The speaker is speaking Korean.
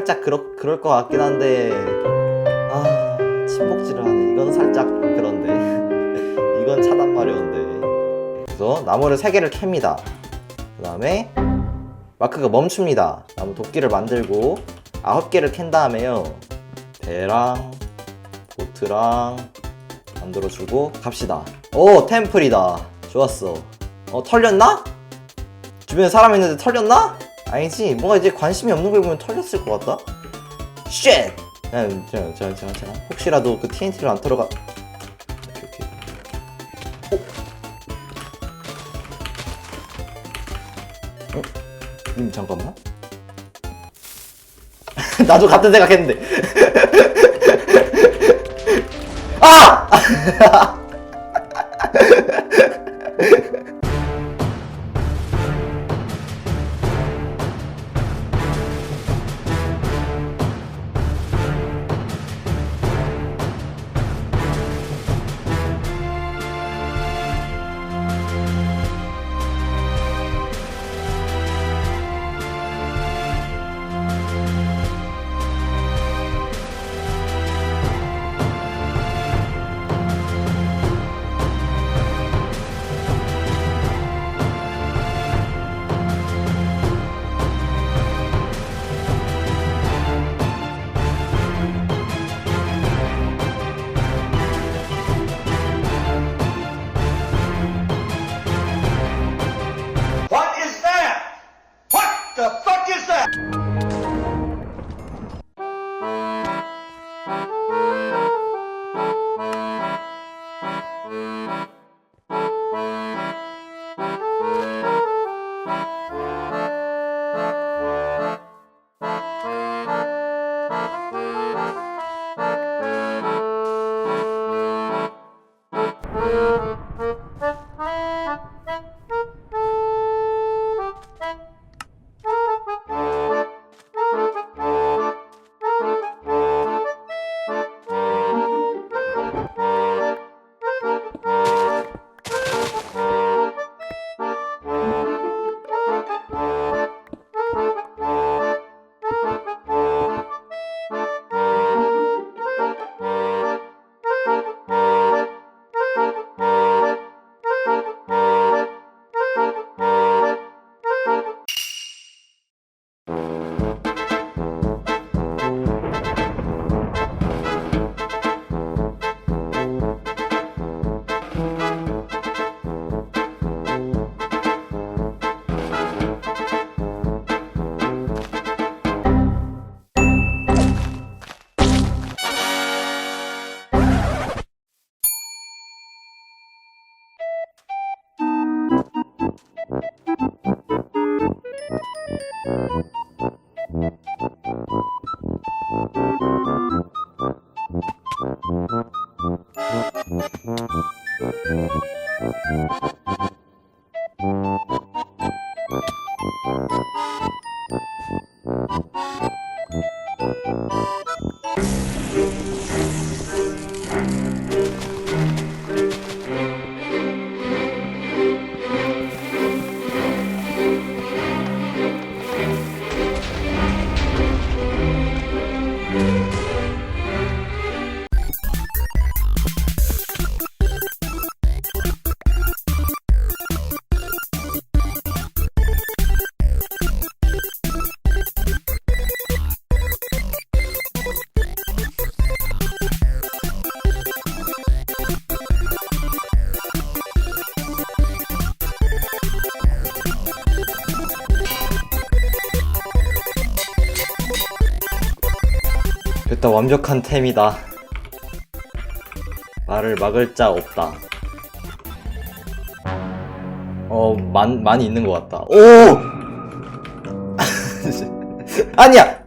살짝 그러, 그럴 것 같긴 한데 아 침묵질을 하네. 이건 살짝 그런데. 이건 차단 마려운데. 그래서 나무를 3개를 캡니다. 그 다음에 마크가 멈춥니다. 나무 도끼를 만들고 9개를 캔 다음에요. 배랑 보트랑 만들어주고 갑시다. 오 템플이다. 좋았어. 어 털렸나? 주변에 사람 있는데 털렸나? 아니지 뭔가 이제 관심이 없는 걸 보면 털렸을 것 같다 쉣! 그냥 저, 저, 저, 저, 혹시라도 그 TNT를 안 털어가 오케이 오케이 어? 어? 음 잠깐만 나도 같은 생각했는데 아! Tchau. 일단 완벽한 템이다. 말을 막을 자 없다. 어, 많, 많이 있는 것 같다. 오! 아니야!